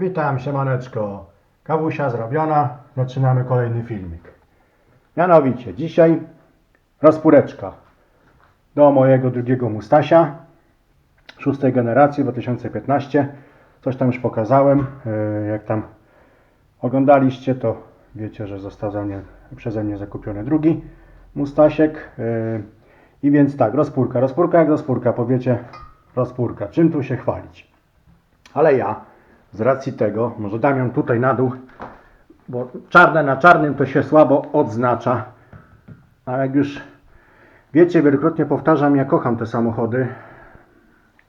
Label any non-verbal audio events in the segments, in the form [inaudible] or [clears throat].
Witam, siemaneczko. Kawusia zrobiona, zaczynamy kolejny filmik. Mianowicie, dzisiaj rozpóreczka do mojego drugiego Mustasia, szóstej generacji, 2015. Coś tam już pokazałem. Yy, Jak tam oglądaliście, to wiecie, że został za mnie, przeze mnie zakupiony drugi Mustasiek. Yy, I więc tak, rozpórka. Rozpórka jak rozpórka, powiecie rozpórka. Czym tu się chwalić? Ale ja z racji tego, może dam ją tutaj na dół, bo czarne na czarnym to się słabo odznacza. A jak już wiecie, wielokrotnie powtarzam, ja kocham te samochody.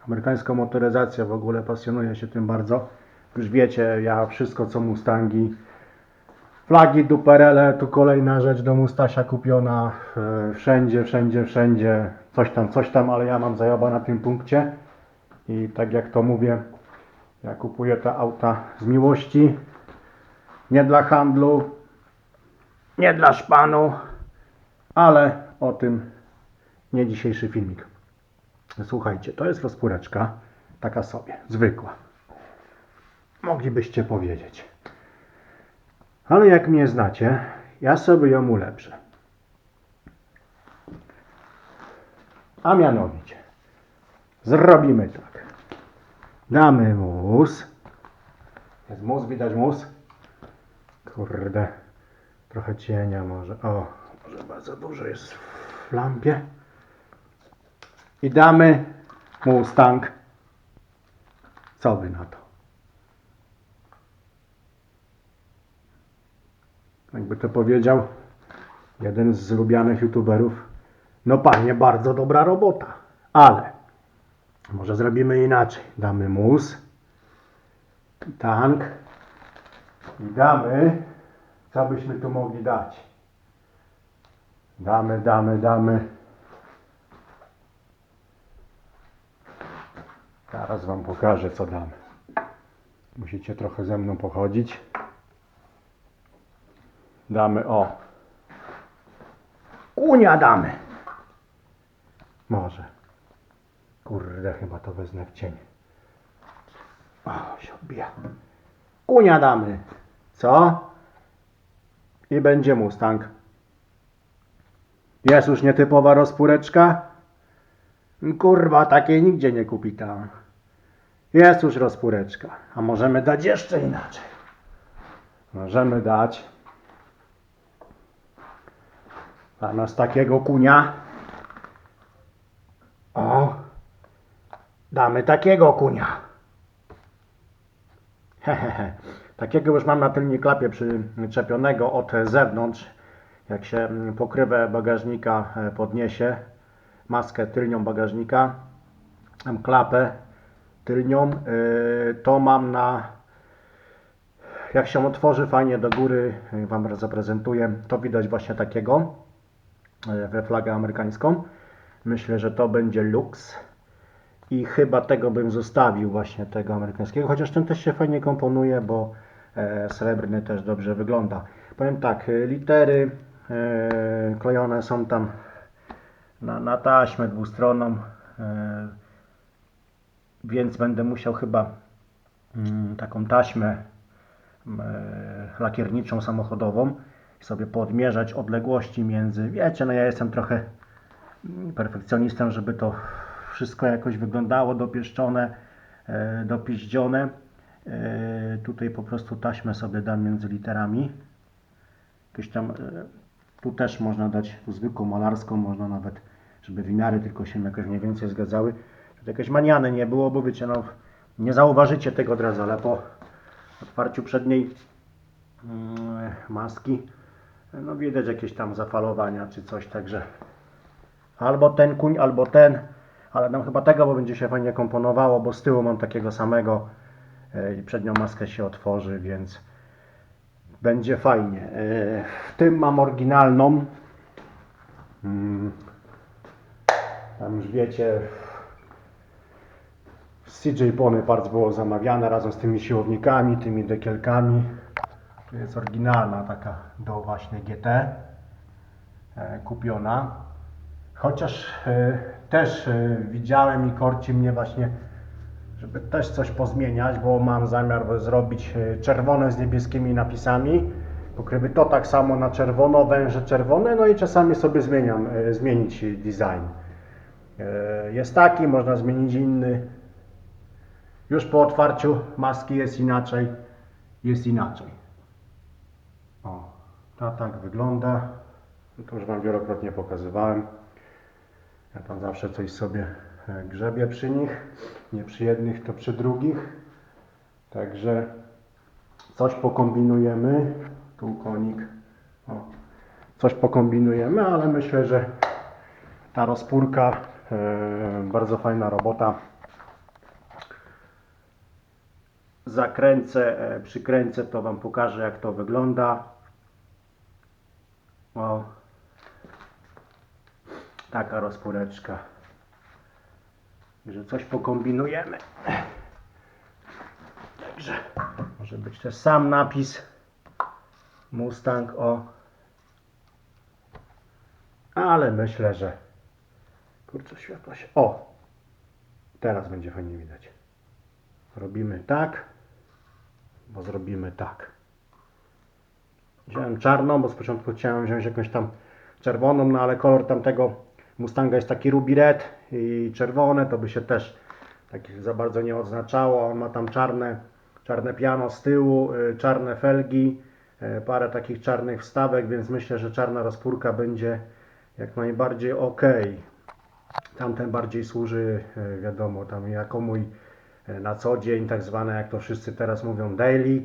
Amerykańską motoryzację w ogóle pasjonuję się tym bardzo. Już wiecie, ja wszystko co Mustangi, flagi, duperele, tu kolejna rzecz do Mustasia kupiona. E, Wszędzie, wszędzie, wszędzie, coś tam, coś tam, ale ja mam zajoba na tym punkcie. I tak jak to mówię, ja kupuję te auta z miłości. Nie dla handlu, nie dla szpanu, ale o tym nie dzisiejszy filmik. Słuchajcie, to jest rozpóreczka, taka sobie, zwykła. Moglibyście powiedzieć. Ale jak mnie znacie, ja sobie ją ulepszę. A mianowicie, zrobimy tak. Damy mus. Jest mus, widać mus. Kurde, trochę cienia może. O, może bardzo dużo jest w lampie. I damy Mustang. Co by na to? Jakby to powiedział jeden z lubianych youtuberów. No panie, bardzo dobra robota. Ale może zrobimy inaczej. Damy mus, tank i damy, co byśmy tu mogli dać. Damy, damy, damy. Zaraz wam pokażę, co damy. Musicie trochę ze mną pochodzić. Damy, o. Kunia damy. Może. Kurde, chyba to wezmę w cień. O, się odbija. Kunia damy. Co? I będzie Mustang. Jest już nietypowa rozpóreczka? Kurwa, takiej nigdzie nie kupi tam. Jest już rozpóreczka. A możemy dać jeszcze inaczej. Możemy dać zamiast takiego kunia o Damy takiego kunia. Hehehe. Takiego już mam na tylnej klapie przyczepionego od zewnątrz. Jak się pokrywę bagażnika e, podniesie, maskę tylnią bagażnika, klapę tylnią, y, to mam na jak się otworzy fajnie do góry, Wam zaprezentuję, to widać właśnie takiego y, we flagę amerykańską. Myślę, że to będzie Lux. I chyba tego bym zostawił właśnie tego amerykańskiego, chociaż ten też się fajnie komponuje, bo e, srebrny też dobrze wygląda. Powiem tak, e, litery e, klejone są tam na, na taśmę dwustronną, więc będę musiał chyba mm, taką taśmę lakierniczą samochodową sobie podmierzać odległości między, wiecie, no ja jestem trochę mm, perfekcjonistą, żeby to wszystko jakoś wyglądało dopieszczone, e, dopiździone. E, Tutaj po prostu taśmę sobie dam między literami. Jakieś tam, e, tu też można dać zwykłą malarską, można nawet, żeby wymiary tylko się jakoś mniej więcej zgadzały. Żeby jakieś maniany nie było, bo wiecie, no, nie zauważycie tego od razu, ale po otwarciu przedniej mm, maski, no widać jakieś tam zafalowania czy coś, także albo ten kuń, albo ten, ale dam chyba tego, bo będzie się fajnie komponowało, bo z tyłu mam takiego samego e, i przednią maskę się otworzy, więc będzie fajnie. E, W tym mam oryginalną. Mm. Tam już wiecie, CJ Pony Parts było zamawiane razem z tymi siłownikami, tymi dekielkami. To jest oryginalna taka do właśnie GT e, kupiona. Chociaż e, też e, widziałem i korci mnie właśnie żeby też coś pozmieniać, bo mam zamiar zrobić e, czerwone z niebieskimi napisami. Pokrywy to tak samo na czerwono, węże czerwone, no i czasami sobie zmieniam, zmienić design. Jest taki, można zmienić inny. Już po otwarciu maski jest inaczej, jest inaczej. O, to tak wygląda. No To już Wam wielokrotnie pokazywałem. Ja tam zawsze coś sobie e, grzebię przy nich. Nie przy jednych, to przy drugich. Także coś pokombinujemy. Tu konik. O. Coś pokombinujemy, ale myślę, że ta rozpórka e, bardzo fajna robota. Zakręcę, e, przykręcę, to Wam pokażę jak to wygląda. O. Taka rozpóreczka. Że coś pokombinujemy. Także może być też sam napis Mustang o. Ale myślę, że kurczę światło się. O! Teraz będzie fajnie widać. Robimy tak, bo zrobimy tak. Wziąłem czarną, bo z początku chciałem wziąć jakąś tam czerwoną, no ale kolor tamtego Mustanga jest taki ruby red i czerwone, to by się też tak za bardzo nie odznaczało. On ma tam czarne, czarne piano z tyłu, y, czarne felgi, y, parę takich czarnych wstawek, więc myślę, że czarna rozpórka będzie jak najbardziej ok. Tamten bardziej służy, y, wiadomo, tam jako mój na co dzień, tak zwane, jak to wszyscy teraz mówią, daily.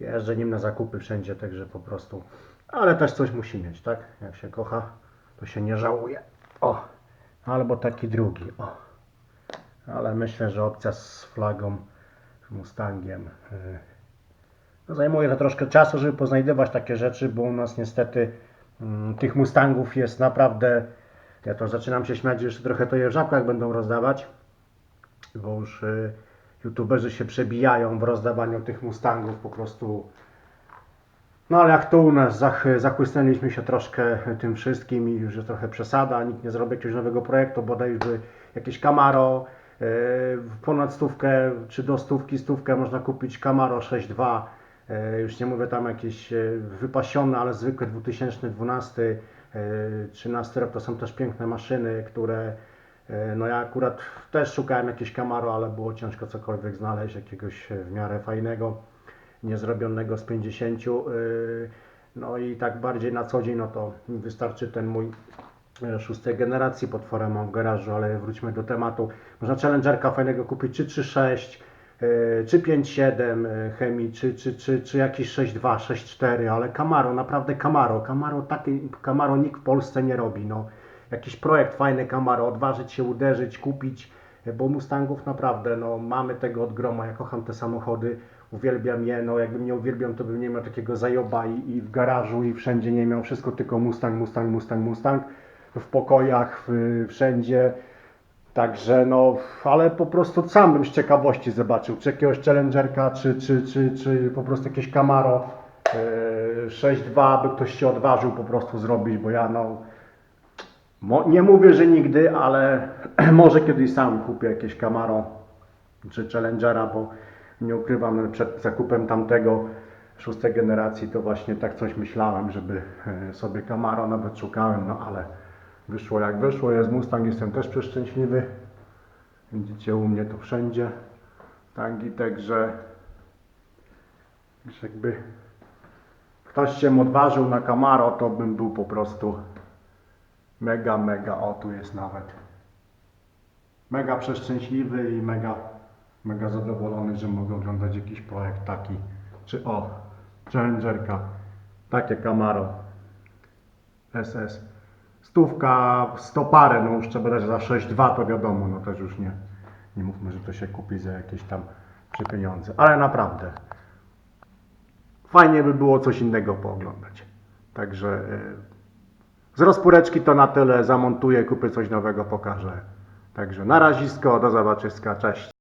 Jeżdżę nim na zakupy wszędzie, także po prostu. Ale też coś musi mieć, tak? Jak się kocha, to się nie żałuje. O, albo taki drugi. O. Ale myślę, że opcja z flagą, Mustangiem. y, No zajmuje to troszkę czasu, żeby poznajdywać takie rzeczy, bo u nas niestety mm, tych Mustangów jest naprawdę. Ja to zaczynam się śmiać, że jeszcze trochę to je w żabkach będą rozdawać, bo już y, youtuberzy się przebijają w rozdawaniu tych Mustangów po prostu. No ale jak to u nas, zach, zachłysnęliśmy się troszkę tym wszystkim i już jest trochę przesada, nikt nie zrobi jakiegoś nowego projektu, bodajby jakieś Camaro, yy, ponad stówkę czy do stówki, stówkę można kupić Camaro 6.2, yy, już nie mówię tam jakieś yy, wypasione, ale zwykłe 2012, yy, 13 rok to są też piękne maszyny, które no ja akurat też szukałem jakieś Camaro, ale było ciężko cokolwiek znaleźć, jakiegoś w miarę fajnego niezrobionego z 50. yy, No i tak bardziej na co dzień, no to wystarczy ten mój e, szóstej generacji potwora mam w garażu, ale wróćmy do tematu. Można Challengerka fajnego kupić, czy 3.6, yy, czy 5.7 yy, chemii, czy, czy, czy, czy jakiś 6.2, 6.4, ale Camaro, naprawdę Camaro. Camaro, taki Camaro nikt w Polsce nie robi, no. Jakiś projekt fajny Camaro, odważyć się, uderzyć, kupić, bo Mustangów naprawdę, no mamy tego od groma, ja kocham te samochody, uwielbiam je, no jakbym nie uwielbiał, to bym nie miał takiego zajoba i, i w garażu i wszędzie nie miał wszystko tylko Mustang, Mustang, Mustang, Mustang, w pokojach, w, wszędzie, także no, ale po prostu sam bym z ciekawości zobaczył, czy jakiegoś Challengerka, czy, czy, czy, czy po prostu jakieś Camaro e, 6.2 by ktoś się odważył po prostu zrobić, bo ja no, Mo, nie mówię, że nigdy, ale [clears throat] może kiedyś sam kupię jakieś Camaro czy Challengera, bo nie ukrywam, przed zakupem tamtego szóstej generacji to właśnie tak coś myślałem, żeby e, sobie Camaro nawet szukałem, no ale wyszło jak wyszło, jest Mustang, jestem też przeszczęśliwy. Widzicie u mnie to wszędzie. Tak i także że jakby ktoś się odważył na Camaro, to bym był po prostu Mega, mega, o tu jest nawet. Mega przeszczęśliwy i mega, mega zadowolony, że mogę oglądać jakiś projekt taki. Czy o, Challengerka, takie Camaro SS. Stówka, sto parę, no już trzeba dać za 6,2 to wiadomo, no też już nie, nie mówmy, że to się kupi za jakieś tam przy pieniądze, ale naprawdę fajnie by było coś innego pooglądać. Także yy, z rozpóreczki to na tyle. Zamontuję, kupię coś nowego, pokażę. Także na razisko, do zobaczyska, cześć.